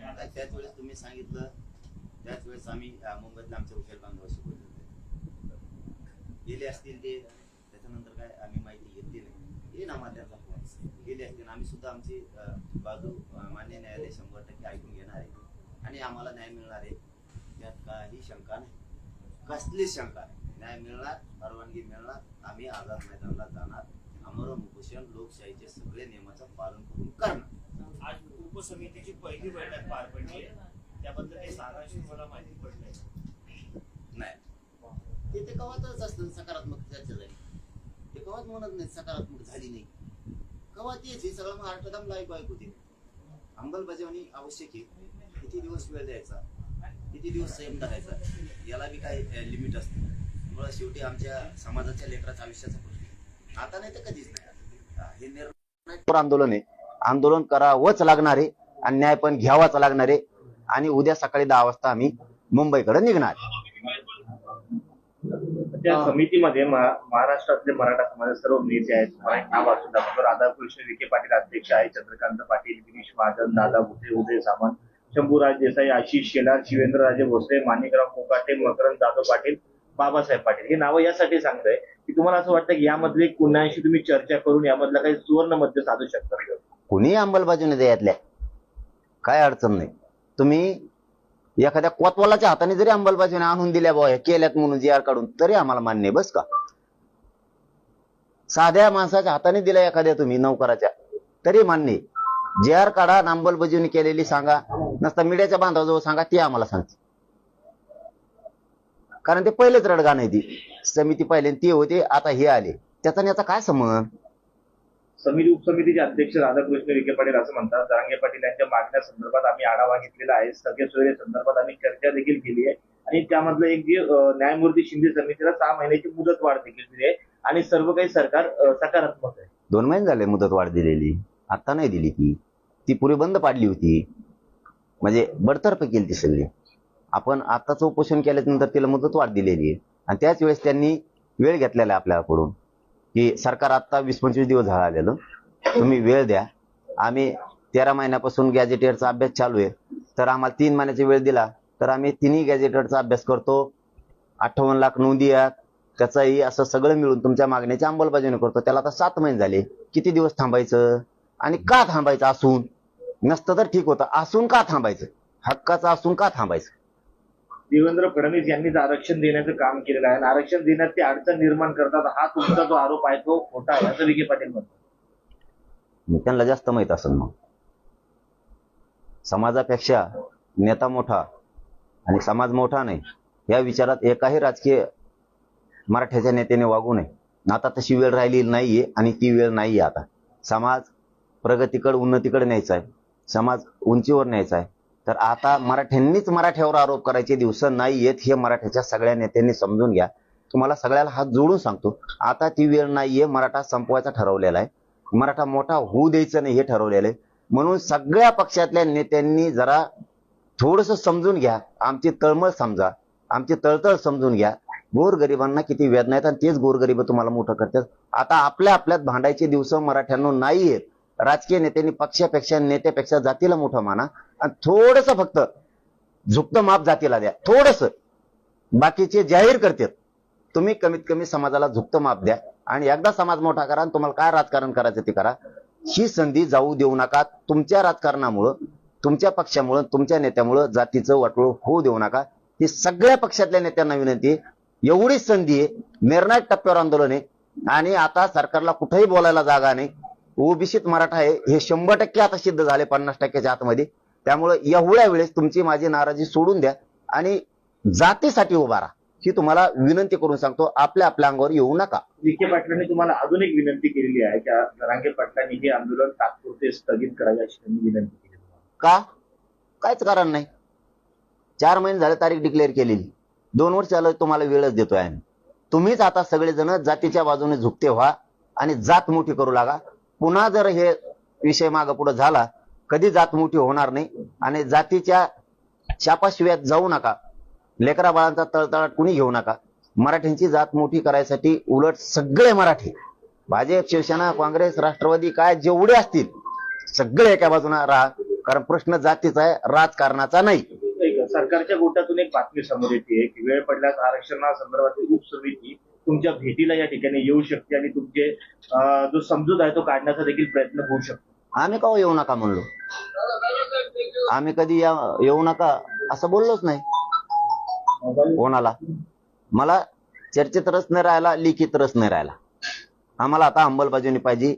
आता त्याच वेळेस तुम्ही सांगितलं त्याच वेळेस आम्ही अं, मुंबईतल्या आमच्या उशल बांधवाशी बोलले होते. गेले असतील ते त्याच्यानंतर काय आम्ही माहिती घेतली नाही. येईन आम्हाला त्यांचा फोन गेले असतील आम्ही सुद्धा आमची बाजू मान्य न्यायालय शंभर टक्के ऐकून घेणार आहे. आणि आम्हाला न्याय मिळणार आहे. त्यात काही शंका नाही. कसलीच शंका नाही. न्याय मिळणार परवानगी मिळणार आम्ही आझाद मैदानाला जाणार. आमरण उपोषण लोकशाहीचे सगळे नियमाचं पालन करून करणार. आज उपसमितीची पहिली बैठक पार पडली त्याबद्दल काही सारांश मला माहिती पडलंय नाही. ते ते कवातच असतं सकारात्मक चर्चा झाली ते कवाच म्हणत नाही सकारात्मक झाली नाही. कवा तेच हे सगळं महाराष्ट्रात आम्हाला ऐकू ऐकू दे अंमलबजावणी आवश्यक आहे. किती दिवस वेळ द्यायचा? किती दिवस संयम धरायचा? याला बी काही लिमिट असते. त्यामुळं शेवटी आमच्या समाजाच्या लेकराच्या आयुष्याचा प्रश्न. आता नाही तर कधीच नाही. हा, हे निर्णय आंदोलन आहे. आंदोलन करावंच लागणार आहे. आणि न्याय पण घ्यावाच लागणार. आहे आणि उद्या सकाळी दहा वाजता आम्ही मुंबईकडे निघणार. त्या समितीमध्ये महा- महाराष्ट्रातले मराठा समाजाचे सर्व नेते आहेत. राधाकृष्ण विखे पाटील अध्यक्ष आहे. चंद्रकांत पाटील गिरीश महाजन दादा भुसे उदय सामंत शंभूराज देसाई आशिष शेलार शिवेंद्रराजे भोसले माणिकराव कोकाटे मकरंद जाधव पाटील बाबासाहेब पाटील. हे नावं यासाठी सांगतोय की तुम्हाला असं वाटतं की यामधले कुणाशी तुम्ही चर्चा करून यामधला काही सुवर्ण मध्य साधू शकता? कुणी अंमलबजावणी द्यायतल्या? काय अडचण नाही. तुम्ही एखाद्या कोतवालाच्या हाताने जरी अंमलबजावणी आणून दिल्या बा केल्यात म्हणून जी आर काढून तरी आम्हाला मान्य आहे, बस का? साध्या माणसाच्या हाताने दिल्या एखाद्या तुम्ही नौकराच्या तरी मान्य जे आर काढा अंमलबजावणी केलेली सांगा नसता मीडियाच्या बांधाजवळ सांगा ती आम्हाला सांगते. कारण ते पहिलेच रडगा नाही ती. समिती पहिले ते होते आता हे आले. त्याचा याचा काय समज समिती उपसमितीचे अध्यक्ष राधाकृष्ण विखे पाटील असं म्हणतात. जरांगे पाटील यांच्या मागण्या संदर्भात आम्ही आढावा घेतलेला आहे. सगळे सोयरे संदर्भात आम्ही चर्चा देखील केली आहे. आणि त्यामधलं एक जे न्यायमूर्ती शिंदे समितीला सहा महिन्याची मुदत वाढ देखील दिली आहे. आणि सर्व काही सरकार सकारात्मक आहे. दोन महिने झाले मुदत वाढ दिलेली. आता नाही दिली ती. ती पुरी बंद पाडली होती. म्हणजे बडतर्फ केली ती सगळी. आपण आताच उपोषण केल्यानंतर तिला मुदत वाढ दिलेली आहे. आणि त्याच वेळेस त्यांनी वेळ घेतलेला आहे आपल्याकडून. की सरकार आता वीस पंचवीस दिवस झालेलं. तुम्ही वेळ द्या. आम्ही तेरा महिन्यापासून गॅजेटेडचा अभ्यास चालू आहे. तर आम्हाला तीन महिन्याचा वेळ दिला तर आम्ही तिन्ही गॅजेटेडचा अभ्यास करतो. अठ्ठावन्न लाख नोंदी आहेत. त्याचाही असं सगळं मिळून तुमच्या मागण्याची अंमलबजावणी करतो. त्याला आता सात महिने झाले. किती दिवस थांबायचं? आणि का थांबायचं असून? नसतं तर ठीक होतं. असून का थांबायचं? हक्काचं असून का थांबायचं? देवेंद्र फडणवीस यांनीच आरक्षण देण्याचं काम केलेलं आहे. आणि आरक्षण देण्यात ते अडचण निर्माण करतात. हा तुमचा जो आरोप आहे तो खोटा आहे असं विखे पाटील म्हणतो त्यांना जास्त माहीत असेल मग. समाजापेक्षा नेता मोठा आणि समाज मोठा नाही या विचारात एकाही राजकीय मराठ्याच्या नेत्याने वागू नये. आता तशी वेळ राहिली नाहीये आणि ती वेळ नाहीये आता. समाज प्रगतीकडे उन्नतीकडे न्यायचा आहे. समाज उंचीवर न्यायचा आहे. तर आता मराठ्यांनीच मराठ्यावर आरोप करायचे दिवस नाही येत हे मराठ्याच्या सगळ्या नेत्यांनी समजून घ्या. तुम्हाला सगळ्याला हात जोडून सांगतो आता ती वेळ नाहीये मराठा संपवायचा ठरवलेला आहे. मराठा मोठा होऊ द्यायचं नाही हे ठरवलेलं आहे. म्हणून सगळ्या पक्षातल्या नेत्यांनी जरा थोडस समजून घ्या. आमची तळमळ समजा. आमची तळतळ समजून घ्या. गोरगरिबांना किती वेदना आहेत आणि तेच गोरगरीब तुम्हाला मोठं करतात. आता आपल्या आपल्यात भांडायचे दिवस मराठ्यांना नाही आहेत राजकीय नेत्यांनी पक्षापेक्षा नेत्यापेक्षा जातीला मोठं माना. आणि थोडस फक्त झुकतं माप जातीला द्या. थोडस. बाकीचे जाहीर करतात. तुम्ही कमीत कमी समाजाला झुकतं माप द्या. आणि एकदा समाज मोठा करा आणि तुम्हाला काय राजकारण करायचं ते करा. ही संधी जाऊ देऊ नका. तुमच्या राजकारणामुळं तुमच्या पक्षामुळं तुमच्या नेत्यामुळं जातीचं वाटोळ होऊ देऊ नका. ही सगळ्या पक्षातल्या नेत्यांना विनंती आहे. एवढीच संधी आहे. निर्णायक टप्प्यावर आंदोलन आहे. आणि आता सरकारला कुठेही बोलायला जागा नाही. ओबीसीत मराठा आहे हे शंभर टक्के आता सिद्ध झाले पन्नास टक्क्याच्या आतमध्ये. त्यामुळे एवढ्या वेळेस तुमची माझी नाराजी सोडून द्या आणि जातीसाठी उभा राहा. ही तुम्हाला विनंती करून सांगतो आपल्या आपल्या अंगावर येऊ नका. विखे पाटलांनी तुम्हाला अजून एक विनंती केलेली आहे की जरांगे पाटलांनी हे आंदोलन तात्पुरते स्थगित करावे अशी त्यांनी विनंती केली. का? काहीच कारण नाही. चार महिने झाले तारीख डिक्लेअर केलेली. दोन वर्ष झालं तुम्हाला वेळच देतोय आम्ही. तुम्हीच आता सगळेजण जातीच्या बाजूने झुकते व्हा आणि जात मोठी करू लागा. पुन्हा जर हे विषय मागे पुढे झाला कधी जात मोठी होणार नाही आणि जातीच्या शापाशिवाय जाऊ नका. लेकरा बाळांचा तळतळाट कुणी घेऊ नका. मराठ्यांची जात मोठी करायसाठी उलट सगळे मराठी भाजप शिवसेना काँग्रेस राष्ट्रवादी काय जेवढे असतील सगळे एका बाजूला राहा. कारण प्रश्न जातीचा आहे राजकारणाचा नाही. सरकारच्या गोटातून एक बातमी समोर येते की वेळ पडल्यास आरक्षणासंदर्भातील उपसमिती तुमच्या भेटीला या ठिकाणी येऊ शकते आणि तुमचे जो समजूत आहे तो काढण्याचा देखील प्रयत्न होऊ शकतो. आम्ही का हो येऊ नका म्हणलो? आम्ही कधी या येऊ नका असं बोललोच नाही. कोणाला? मला चर्चेत रस नाही राहिला लिखित रस नाही राहिला. आम्हाला आता अंमलबजावणी पाहिजे.